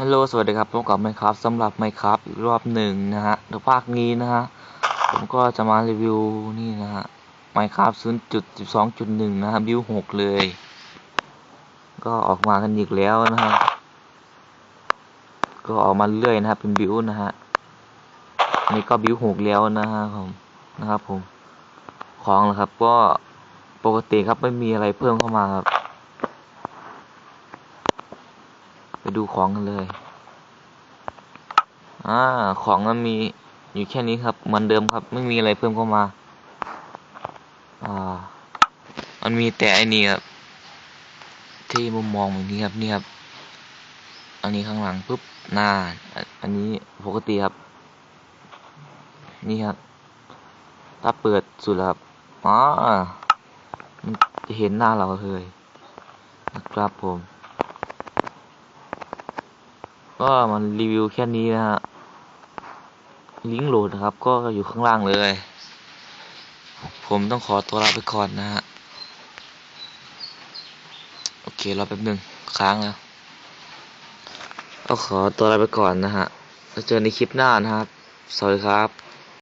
ฮัลโหล สวัสดีครับพบกับ Minecraft สำหรับ Minecraft อีกรอบหนึ่งนะฮะในภาคนี้นะฮะ ผมก็จะมารีวิวนี่นะฮะ Minecraft 0.12.1นะฮะบิว6เลย ก็ออกมากันอีกแล้วนะฮะ ก็ออกมาเรื่อยนะครับเป็นบิวนะฮะ นี่ก็บิว6แล้วนะฮะผมนะครับผม ของนะครับก็ปกติครับไม่มีอะไรเพิ่มเข้ามาครับ ไป ดูของกันเลย อ่า ของมันมีอยู่แค่นี้ครับ เหมือนเดิมครับ ไม่มีอะไรเพิ่มเข้ามา อ่า มันมีแต่อันนี้ครับ ที่มุมมองแบบนี้ครับ นี่ครับ อันนี้ข้างหลังปุ๊บหน้า อันนนี้ปกติครับ นี่ครับ ถ้าเปิดสุดแล้วครับอ๋อมันจะเห็นหน้าเราเลย นะครับผม ก็มันรีวิวแค่นี้นะฮะ ลิงก์โหลดนะครับ ก็อยู่ข้างล่างเลย ผมต้องขอตัวลาไปก่อนนะฮะ โอเครอแป๊บหนึ่งค้างแล้วก็ขอตัวลาไปก่อนนะฮะแล้วเจอในคลิปหน้านะครับ สวัสดีครับ